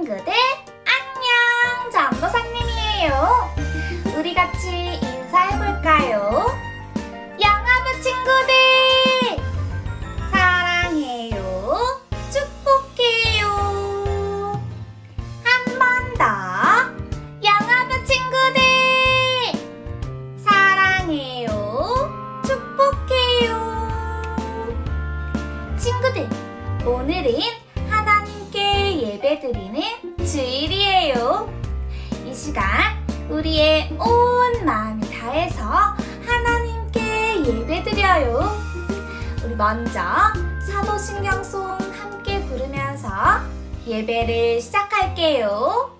친구들 안녕! 정보상님이에요. 우리 같이 인사해볼까요? 영화부 친구들! 사랑해요. 축복해요. 한 번 더. 영화부 친구들! 사랑해요. 축복해요. 친구들, 오늘은 하나님께 예배드리는 주일이에요. 이 시간 우리의 온 마음이 다해서 하나님께 예배드려요. 우리 먼저 사도신경 송 함께 부르면서 예배를 시작할게요.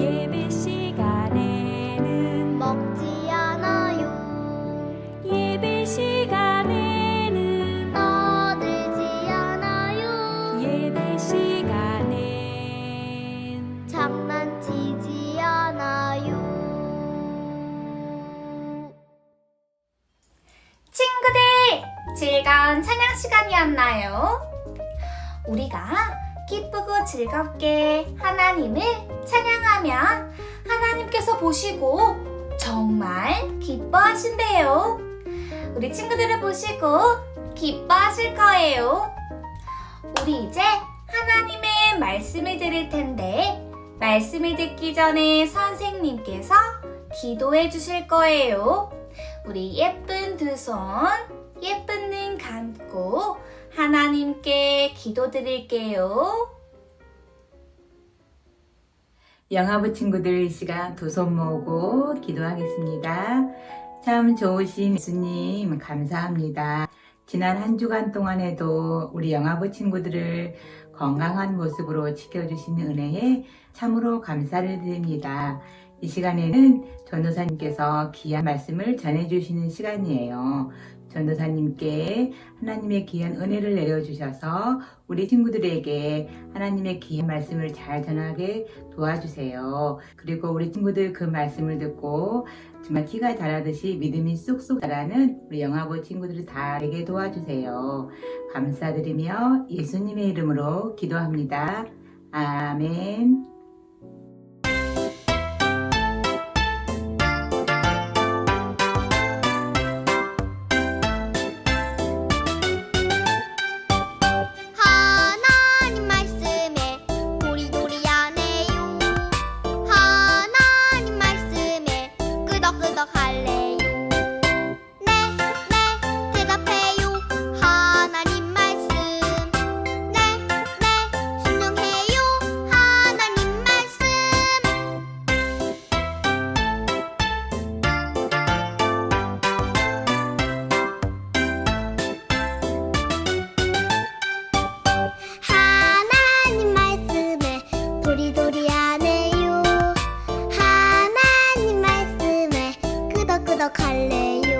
예배 시간에는 먹지 않아요. 예배 시간에는 떠들지 않아요. 예배 시간엔 장난치지 않아요. 친구들, 즐거운 찬양 시간이었나요? 우리가 즐겁게 하나님을 찬양하면 하나님께서 보시고 정말 기뻐하신대요. 우리 친구들을 보시고 기뻐하실 거예요. 우리 이제 하나님의 말씀을 들을 텐데, 말씀을 듣기 전에 선생님께서 기도해 주실 거예요. 우리 예쁜 두 손, 예쁜 눈 감고 하나님께 기도 드릴게요. 영화부 친구들 이 시간 두 손 모으고 기도하겠습니다. 참 좋으신 예수님 감사합니다. 지난 한 주간 동안에도 우리 영화부 친구들을 건강한 모습으로 지켜주시는 은혜에 참으로 감사를 드립니다. 이 시간에는 전도사님께서 귀한 말씀을 전해주시는 시간이에요. 전도사님께 하나님의 귀한 은혜를 내려주셔서 우리 친구들에게 하나님의 귀한 말씀을 잘 전하게 도와주세요. 그리고 우리 친구들 그 말씀을 듣고 정말 키가 자라듯이 믿음이 쑥쑥 자라는 우리 영화부 친구들을 다 되게 도와주세요. 감사드리며 예수님의 이름으로 기도합니다. 아멘. leio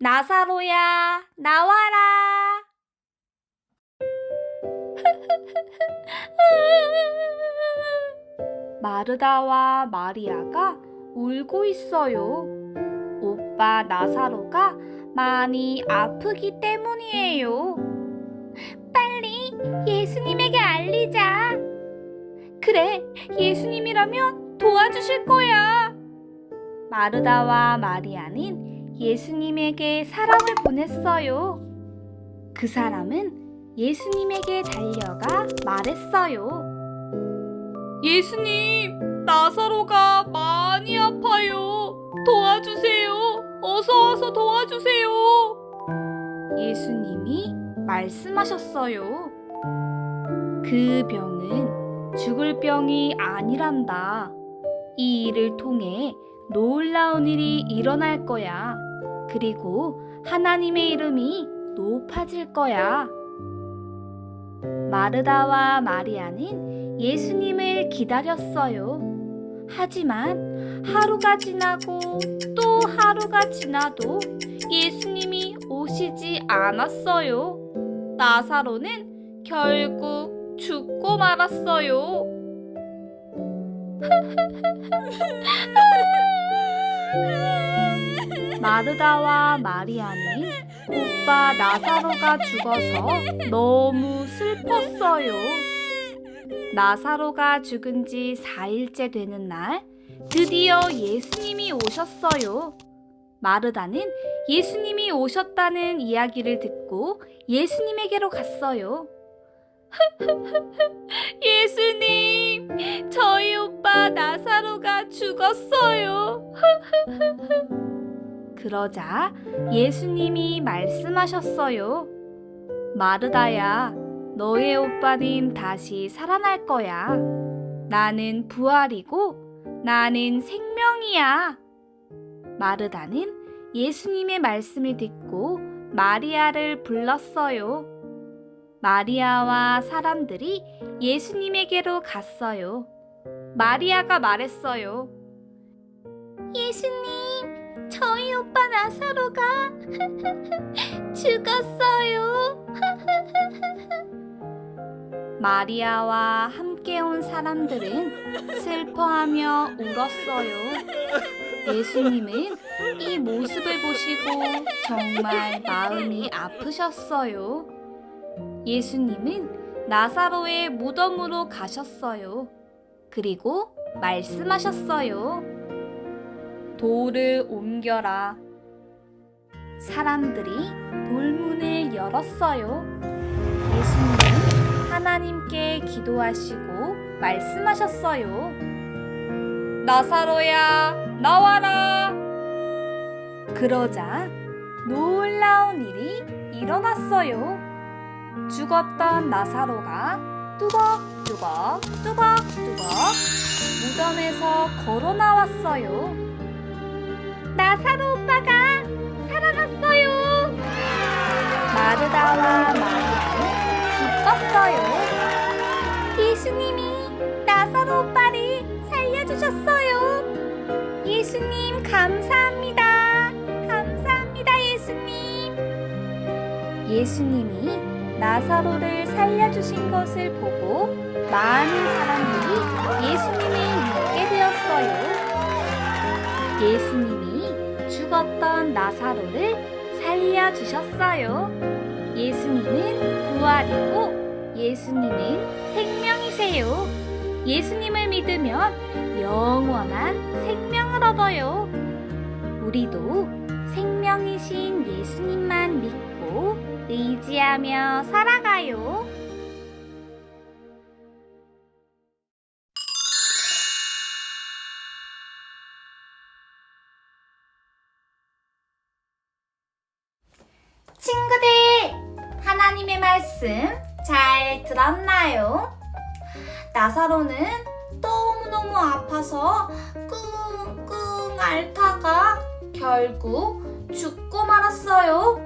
나사로야, 나와라! 마르다와 마리아가 울고 있어요. 오빠 나사로가 많이 아프기 때문이에요. 빨리 예수님에게 알리자. 그래, 예수님이라면 도와주실 거야. 마르다와 마리아는 예수님에게 사람을 보냈어요. 그 사람은 예수님에게 달려가 말했어요. 예수님, 나사로가 많이 아파요. 도와주세요. 어서 와서 도와주세요. 예수님이 말씀하셨어요. 그 병은 죽을 병이 아니란다. 이 일을 통해 놀라운 일이 일어날 거야. 그리고 하나님의 이름이 높아질 거야. 마르다와 마리아는 예수님을 기다렸어요. 하지만 하루가 지나고 또 하루가 지나도 예수님이 오시지 않았어요. 나사로는 결국 죽고 말았어요. 마르다와 마리아는 오빠 나사로가 죽어서 너무 슬펐어요. 나사로가 죽은 지 4일째 되는 날, 드디어 예수님이 오셨어요. 마르다는 예수님이 오셨다는 이야기를 듣고 예수님에게로 갔어요. 예수님, 저희 오빠 나사로가 죽었어요. 그러자 예수님이 말씀하셨어요. 마르다야, 너의 오빠는 다시 살아날 거야. 나는 부활이고 나는 생명이야. 마르다는 예수님의 말씀을 듣고 마리아를 불렀어요. 마리아와 사람들이 예수님에게로 갔어요. 마리아가 말했어요. 예수님, 저희 오빠 나사로가 죽었어요. 마리아와 함께 온 사람들은 슬퍼하며 울었어요. 예수님은 이 모습을 보시고 정말 마음이 아프셨어요. 예수님은 나사로의 무덤으로 가셨어요. 그리고 말씀하셨어요. 돌을 옮겨라. 사람들이 돌문을 열었어요. 예수님은 하나님께 기도하시고 말씀하셨어요. 나사로야, 나와라! 그러자 놀라운 일이 일어났어요. 죽었던 나사로가 뚜벅뚜벅 뚜벅뚜벅 무덤에서 걸어 나왔어요. 나사로 오빠가 살아났어요. 마르다와 마리아는 기뻤어요. 예수님이 나사로 오빠를 살려주셨어요. 예수님 감사합니다. 감사합니다 예수님. 예수님이 나사로를 살려주신 것을 보고 많은 사람들이 예수님을 믿게 되었어요. 예수님이 죽었던 나사로를 살려주셨어요. 예수님은 부활이고 예수님은 생명이세요. 예수님을 믿으면 영원한 생명을 얻어요. 우리도 생명이신 예수님만 믿고 의지하며 살아가요. 나사로는 너무너무 아파서 끙끙 앓다가 결국 죽고 말았어요.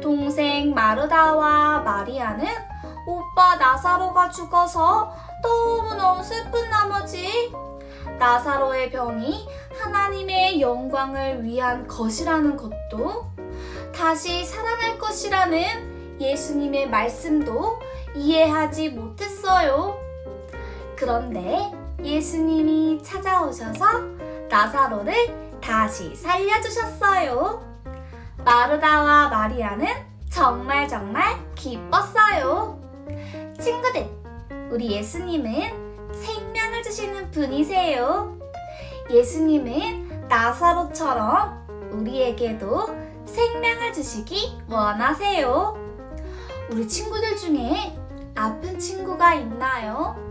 동생 마르다와 마리아는 오빠 나사로가 죽어서 너무너무 슬픈 나머지 나사로의 병이 하나님의 영광을 위한 것이라는 것도 다시 살아날 것이라는 예수님의 말씀도 이해하지 못했어요. 그런데 예수님이 찾아오셔서 나사로를 다시 살려주셨어요. 마르다와 마리아는 정말 정말 기뻤어요. 친구들, 우리 예수님은 생명을 주시는 분이세요. 예수님은 나사로처럼 우리에게도 생명을 주시기 원하세요. 우리 친구들 중에 아픈 친구가 있나요?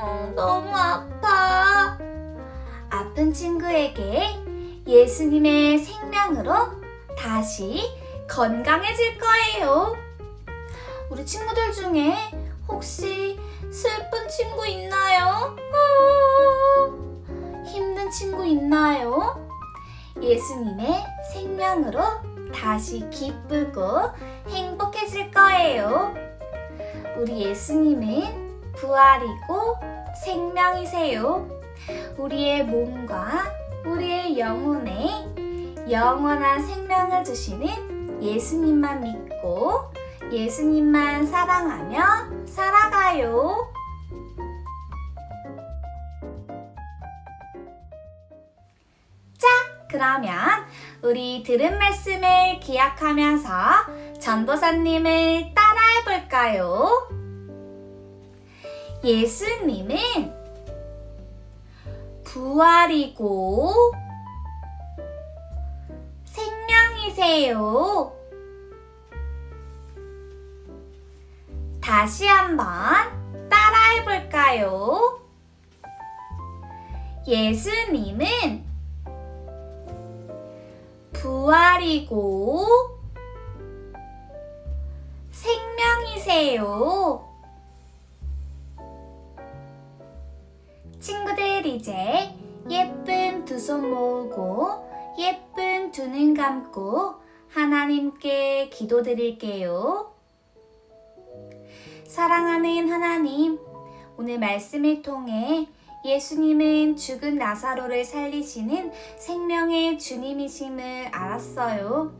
흠, 너무 아파. 아픈 친구에게 예수님의 생명으로 다시 건강해질 거예요. 우리 친구들 중에 혹시 슬픈 친구 있나요? 어, 힘든 친구 있나요? 예수님의 생명으로 다시 기쁘고 행복해질 거예요. 우리 예수님은 부활이고 생명이세요. 우리의 몸과 우리의 영혼에 영원한 생명을 주시는 예수님만 믿고 예수님만 사랑하며 살아가요. 자, 그러면 우리 들은 말씀을 기억하면서 전도사님을 따라해 볼까요? 예수님은 부활이고 생명이세요. 다시 한번 따라해 볼까요? 예수님은 부활이고 생명이세요. 친구들 이제 예쁜 두 손 모으고 예쁜 두 눈 감고 하나님께 기도드릴게요. 사랑하는 하나님, 오늘 말씀을 통해 예수님은 죽은 나사로를 살리시는 생명의 주님이심을 알았어요.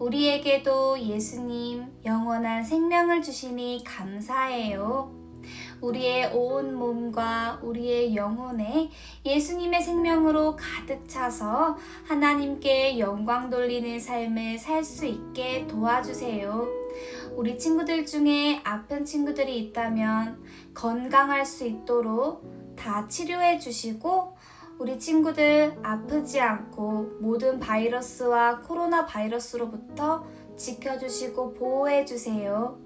우리에게도 예수님 영원한 생명을 주시니 감사해요. 우리의 온 몸과 우리의 영혼에 예수님의 생명으로 가득 차서 하나님께 영광 돌리는 삶을 살 수 있게 도와주세요. 우리 친구들 중에 아픈 친구들이 있다면 건강할 수 있도록 다 치료해 주시고 우리 친구들 아프지 않고 모든 바이러스와 코로나 바이러스로부터 지켜주시고 보호해 주세요.